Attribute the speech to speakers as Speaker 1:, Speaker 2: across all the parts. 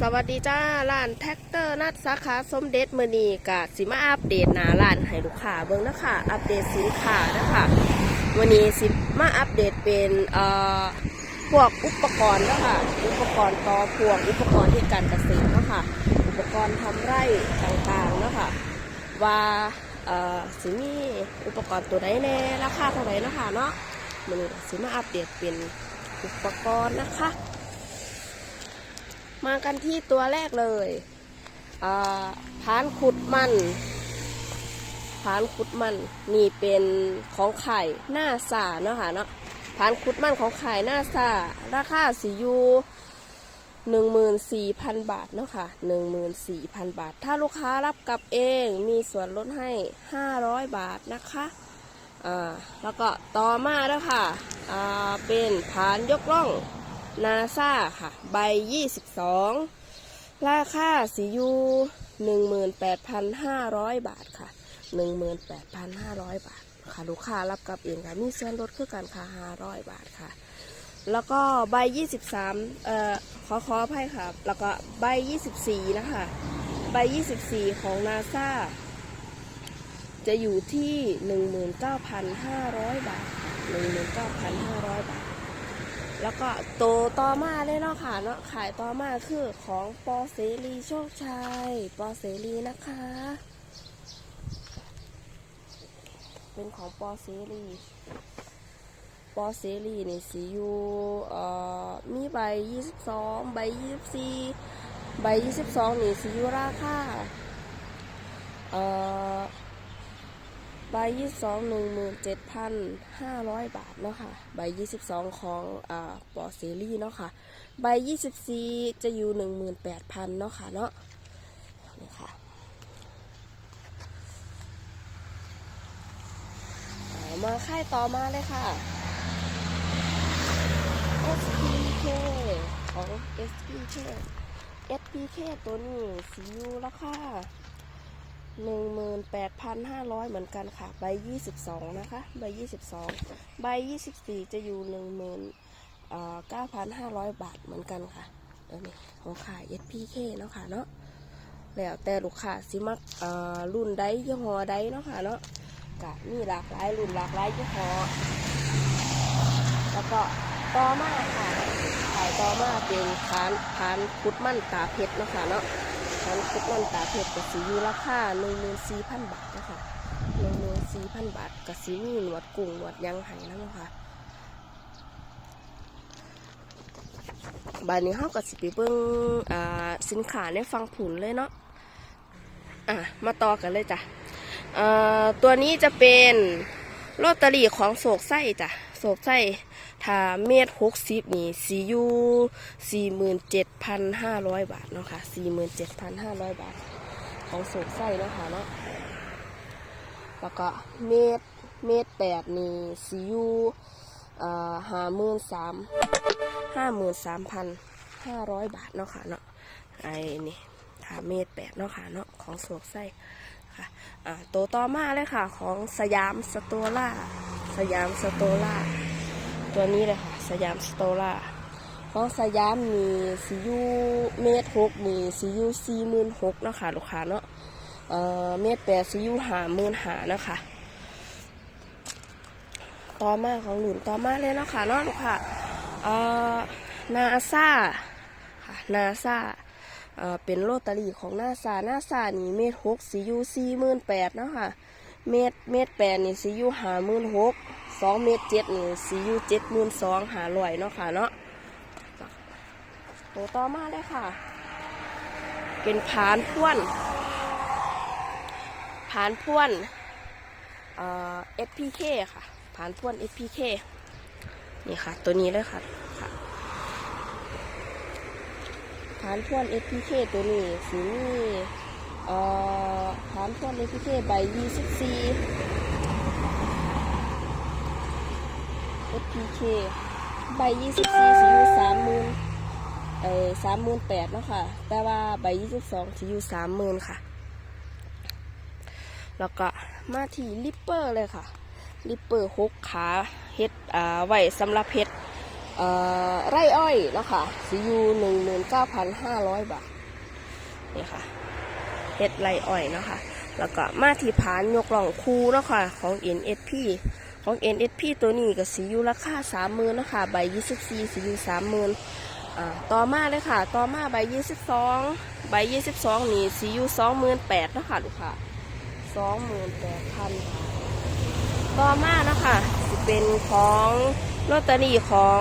Speaker 1: สวัสดีจ้าร้านแท็กเตอร์นัดสาขาสมเด็จมือนีกะสิมาอัปเดตหนาร้านให้ลูกค้าเบิ่งนะคะอัปเดตสินค้านะคะวันนี้สิมาอัปเดตเป็นเอ่อพวกอุปกรณ์นะคะอุปกรณ์ต่อพวงอุปกรณ์ที่การเกษตรนะคะอุปกรณ์ทำไร่ต่างๆนะคะว่าเอ่อสิมีอุปกรณ์ตัวไหนแน่ราคาเท่าไหร่นะคะเนาะมันนี้สิมาอัปเดตเป็นอุปกรณ์นะคะ มากันที่ตัวแรกเลยอ่าพานขุดมันพานขุดมันนี่เป็นของไข่หน้าซาเนาะค่ะเนาะพานขุดมันของไข่หน้าซาราคาสียูหนึ่งหมื่นสี่พันบาทเนาะค่ะหนึ่งหมื่นสี่พันบาท ถ้าลูกค้ารับกลับเองมีส่วนลดให้ห้าร้อยบาทนะคะอ่าแล้วก็ต่อมาแล้วค่ะอ่าเป็นผานยกล่อง นาซาค่ะ ใบ 22 ราคาสียู18,500 บาทค่ะ 18,500 บาทค่ะ ลูกค้ารับกับเองค่ะ มีส่วนลดคือกันค่ะ500 บาทค่ะ แล้วก็ใบ 23 เอ่อ ขอขออภัยค่ะ แล้วก็ใบ 24 นะคะ ใบ 24 ของนาซาจะอยู่ที่ 19,500 บาท 19,500 บาท แล้วก็โตต่อมาเลยเนาะค่ะเนาะขายต่อมาคือของปอเสรีโชคชัยปอเสรีนะคะ เป็นของปอเสรีปอเสรีนี่สีอยู่เอ่อมีใบ 22 ใบ 24 ใบ 22นี่สีอยู่ราคาเอ่อ ใบยี่สองหนึ่งหมื่นเจ็ดพันห้าร้อยบาทเนาะคะ่ะใบยี่สิบสองของอ่าปอเซรี่เนาะคะ่ะใบยี่สิบสี่จะอยู่หนึ่งหมื่นแปดพันเนาะคะ่ะเนาะนี่ค่ะมาค่ายต่อมาเลยค่ะ SPK ของ SPK SPK ตัวนี้สีอยู่แล้วค่ะ หนึ่งมืนแปดพันห้าร้อยเหมือนกันค่ะ ใบยี่สิบสองนะคะ ใบยี่สิบสองใบยี่สิบสี่จะอยู่หนึ่งมืนเก้าพันห้าร้อยบาทเหมือนกันค่ะเดี๋ยวนี้ของขายเอสพีเคเนาะค่ะเนาะแล้วแต่ลูกค้าสิมักรุ่นใดยี่ห้อใดเนาะค่ะเนาะกะมีหลากหลายรุ่นหลากหลายยี่ห้อแล้วก็ต่อมาค่ะขายต่อมาเป็นคานคานคุดมั่นตาเพชรเนาะค่ะเนาะ ทั้งทุกวันตาเพชรกับสีอยู่ราคาหนึ่งหมื่นสี่พันบาทนะคะหนึ่งหมื่นสี่พันบาทกับสีมีหนวดกุ้งหนวดยังไห้นะมั้งค่ะบานนี้เขากับสิไปเบิ้งอ่าสินค้าในฟังผุนเลยเนาะอะมาต่อกันเลยจ้ะอ่าตัวนี้จะเป็นลอตเตอรี่ของโศกไส้จ้ะโศกไส้ ถ้าเมตรหกสิบนี่สียูสี่หมื่นเจ็ดพันห้าร้อยบาทเนาะค่ะสี่หมื่นเจ็ดพันห้าร้อยบาท ของโศกไส้เนาะค่ะเนาะแล้วก็เมตรเมตรแปดนี่สียูอ่าห้าหมื่นสามห้าหมื่นสามพันห้าร้อยบาทเนาะค่ะเนาะไอ้นี่ถ้าเมตรแปดเนาะค่ะเนาะของโศกไส้ค่ะอ่าตัวต่อมาเลยค่ะ ของสยามสโตล่าสยามสโตล่า ตัวนี้เลยค่ะสยามสโตล่าของสยามมีซียูเมตรหกมีซียูสี่หมื่นหกนะคะลูกค้าเนาะเอ่อเมตรแปดซียูหาหมื่นหานะคะต่อมาของหนุนต่อมาเลยนะค่ะเนาะลูกค้าเอ่อนาซาค่ะนาซาเอ่อเป็นโลตเตอรี่ของนาซานาซานี่เมตรหกซียูสี่หมื่นแปดนะค่ะเมตรเมตรแปดนี่ซียูหาหมื่นหก สองเมตรเจ็ดนี่สีอยู่เจ็ดมูลสองหาลอยเนาะค่ะเนาะโตต่อมาเลยค่ะ เป็นผานพ่วนผานพ่วนเอ่อ FPK ค่ะผานพ่วน FPK นี่ค่ะ ตัวนี้เลยค่ะค่ะผานพ่วน FPK ตัวนี้สีนี้เอ่อผานพ่วน FPK ใบ24 พีเคใบยี่สิบสี่สิอยู่สามหมื่นเออสามหมื่นแปดเนาะค่ะ แต่ว่าใบยี่สิบสองสิอยู่สามหมื่นค่ะ แล้วก็มาที่ลิปเปอร์เลยค่ะ ลิปเปอร์หกขาเฮ็ดอ่าไวสำหรับเฮ็ดอ่าไรอ้อยเนาะค่ะสิอยู่หนึ่งหมื่นเก้าพันห้าร้อยบาทนี่ค่ะเฮ็ดไรอ้อยเนาะค่ะแล้วก็มาที่ผานยกล่องคูเนาะค่ะของ NSP ของ NSP ตัวนี้ก็ซียูราคาสามหมื่นนะคะใบยี่สิบสี่ซียูสามหมื่นต่อมาเลยค่ะ ต่อมาใบยี่สิบสองใบยี่สิบสองนี่ซียูสองหมื่นแปดนะคะลูกค้าสองหมื่นแปดพันต่อมาเนาะคะเป็นของลอตเตอรี่ของ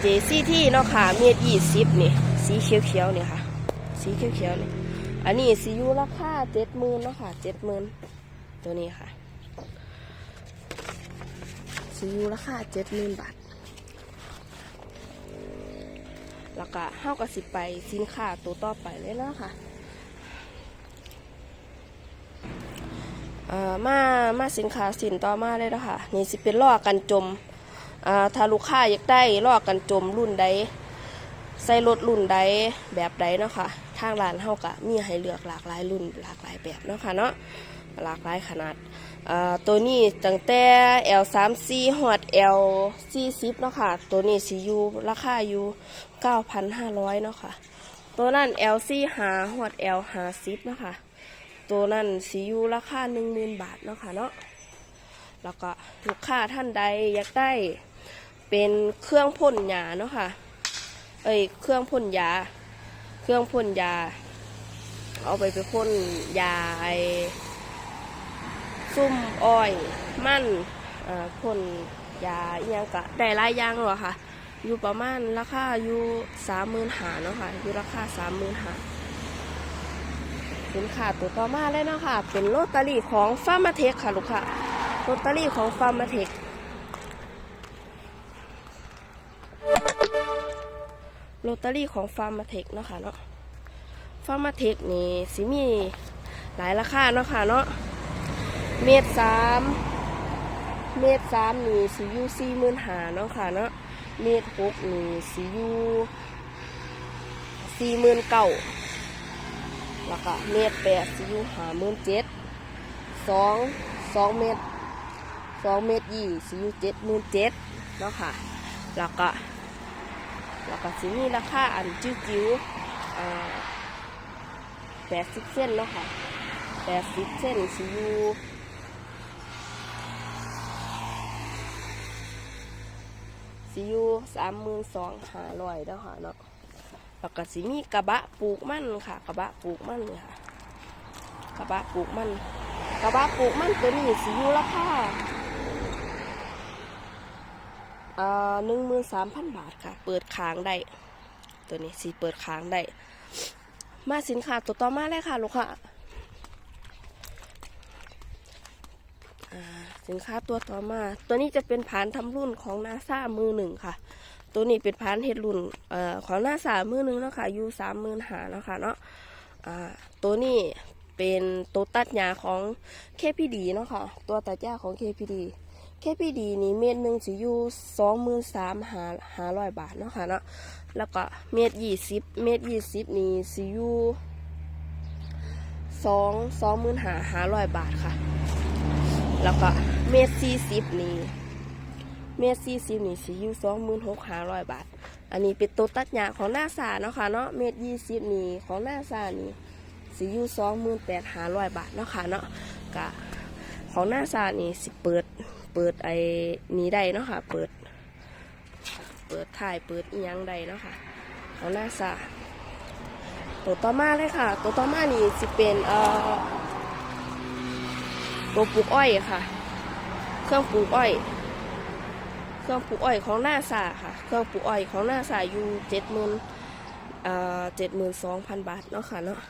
Speaker 1: เจซี่ที่เนาะค่ะเมียดยี่สิบนี่สีเขียวเขียวๆเนี่ยค่ะ สีเขียวเขียวๆนี่อันนี้สียูราคาเจ็ดหมื่นเนาะค่ะเจ็ดหมื่นตัวนี้ค่ะ สียูราคาเจ็ดหมื่นบาท แล้วก็เฮาก็สิไปสินค้าตัวต่อไปเลยเนาะค่ะเอ่อมามาสินค้าสินต่อมาเลยนะคะนี่สิเป็นล่อกันจมอ่าถ้าลูกค้าอยากได้ล่อกันจมรุ่นใดใส่รถรุ่นใดแบบใดเนาะค่ะ ทางร้านเฮากะมีให้เลือกหลากหลายรุ่นหลากหลายแบบเนาะค่ะเนาะหลากหลายขนาดตัวนี้ตั้งแต่ L3C ฮอด L40 เนาะค่ะ ตัวนี้สิอยู่ราคาอยู่9,500เนาะค่ะ ตัวนั้น L45 ฮอด L50 เนาะค่ะ ตัวนั้นสียูราคาหนึ่งหมื่นบาทเนาะค่ะเนาะ แล้วก็ลูกค้าท่านใดอยากได้เป็นเครื่องพ่นยาเนาะค่ะ เอ้ย เครื่องพ่นยา เครื่องพ่นยา เอาไปไปพ่นยาไอซุ่มอ้อยมันอ่าพ่นยาอหยังกะได้หลายอย่างหรอค่ะ อยู่ประมาณราคาอยู่สามหมื่นหาเนาะค่ะ อยู่ราคาสามหมื่นหาสินค้าตัวต่อมาเลยเนาะค่ะ เป็นโรตารี่ของฟาร์มาเทคค่ะลูกค้าโรตารี่ของฟาร์มาเทค โรตารี่ของฟาร์มาเทคเนาะค่ะเนาะฟาร์มาเทคนี่สิมีหลายราคาเนาะค่ะเนาะเมตรสามเมตรสามนี่สิยูสี่หมื่นหาเนาะค่ะเนาะเมตรหกนี่สิยูสี่หมื่นเก้าแล้วก็เมตรแปดสิยูหาหมื่นเจ็ดสองสองเมตรสองเมตรยี่สิยูเจ็ดหมื่นเจ็ดเนาะค่ะแล้วก็ แล้วก็สิมีราคาอันจิ้วจิ๋วแปดสิบเส้นเนาะค่ะแปดสิบเส้นสิอยู่สิอยู่สามหมื่นสองห้าร้อยเนาะค่ะเนาะแล้วก็สิมีกระบะปลูกมันค่ะ กระบะปลูกมันเลยค่ะ กระบะปลูกมัน กระบะปลูกมันตัวนี้สิอยู่ราคา หนึ่งหมื่นสามพันบาทค่ะ เปิดค้างได้ ตัวนี้สิเปิดค้างได้ มาสินค้าตัวต่อมาเลยค่ะลูกค้าอ่าสินค้าตัวต่อมา ตัวนี้จะเป็นผานทำรุ่นของนาซามือหนึ่งค่ะ ตัวนี้เป็นพันเห็ดรุ่นอของนาสามือหนึ่งเนาะค่ะยูสามหมื่นหาเนาะค่ะเนาะตัวนี้เป็นตัวตัดหญ้าของ KPD เนาะค่ะ ตัวตัดหญ้าของ KPD KPD นี่เม็ดหนึ่งสิอยู่สองหมื่นสามหาหาร้อยบาทเนาะค่ะเนาะแล้วก็เม็ดยี่สิบเม็ดยี่สิบนี่สิอยู่สองสองหมื่นหาหาร้อยบาทค่ะ แล้วก็เม็ดสี่สิบนี่เมตรสี่สิบนี่สิอยู่สองหมื่นหกหาร้อยบาท อันนี้เป็นตัวตัดหญ้าของหน้าสาเนาะค่ะเนาะเมตรยี่สิบนี่ของหน้าสานี่สิอยู่สองหมื่นแปดหาร้อยบาทเนาะค่ะเนาะกะของหน้าสานี่สิเปิด เปิดไอ้นี้ได้เนาะค่ะ เปิด เปิดถ่ายเปิดอียังได้เนาะค่ะของหน้าสาตัวต่อมาเลยค่ะ ตัวต่อมานี่สิเป็นเอ่อตัวปลูกอ้อยค่ะ เครื่องปลูกอ้อย เครื่องปลูกอ้อยของหน้าสาค่ะ เครื่องปลูกอ้อยของหน้าสาอยู่เจ็ดหมื่นเอ่อเจ็ดหมื่นสองพันบาทเนาะค่ะเนาะ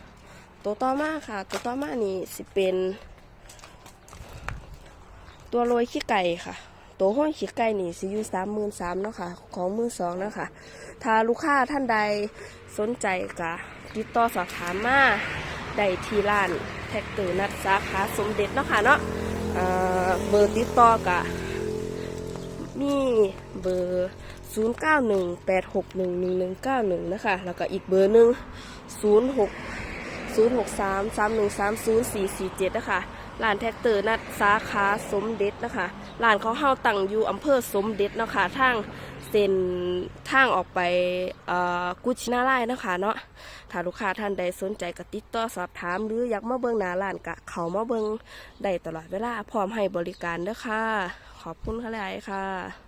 Speaker 1: ตัวต่อมาค่ะ ตัวต่อมานี่สิเป็น ตัวโรยขี้ไก่ค่ะตัวห้อยขี้ไก่นี่สิอยู่สามหมื่นสามเนาะค่ะ ของมือสองเนาะค่ะ ถ้าลูกค้าท่านใดสนใจก็ติดต่อสอบถามมาได้ที่ร้านแท็กเตอร์นัดสาขาสมเด็จเนาะค่ะเนาะเอ่เบอร์ติดต่อกะมีเบอร์ 0 9 1 8 6 1 1 1 9 1 นะคะ แล้วก็อีกเบอร์หนึ่ง0 6 0 6 3 3 1 3 0 4 4 7 นะคะ ร้านแท็กเตอร์นัดสาขาสมเด็จนะคะร้านเขาเฮาตั้งอยู่อำเภอสมเด็จเนาะคะทางส้นทางออกไปกุชินาไล่นะคะเนาะถ้าลูกค้าท่านใดสนใจก็ติดต่อสอบถาม หรืออยากมาเบิ้งหน้าร้านก็เขามาเบิ้งได้ตลอดเวลาพร้อมให้บริการเด้อค่ะ ขอบคุณค่ะหลายค่ะ